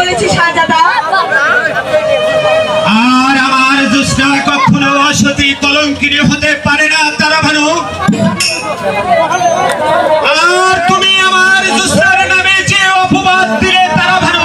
বলেছি আর আমার দুষ্টা কখনো অসতি কলঙ্কির হতে পারে না, তারা ভানু। আর তুমি আমার দুষ্টার নামে যে অপবাদ দিলে, তারা ভানু।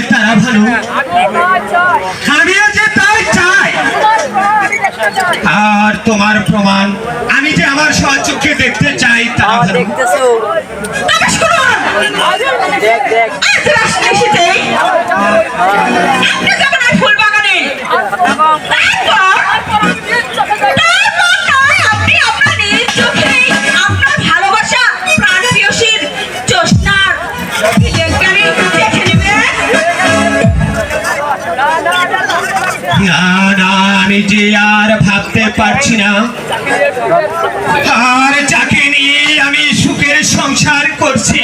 চায় তারা ভালো চাই আর তোমার প্রমাণ আমি যে আমার সহচক্ষে দেখতে চাই তা যে আর ভাবতে পারছি না। আর যাকে নিয়ে আমি সুখের সংসার করছি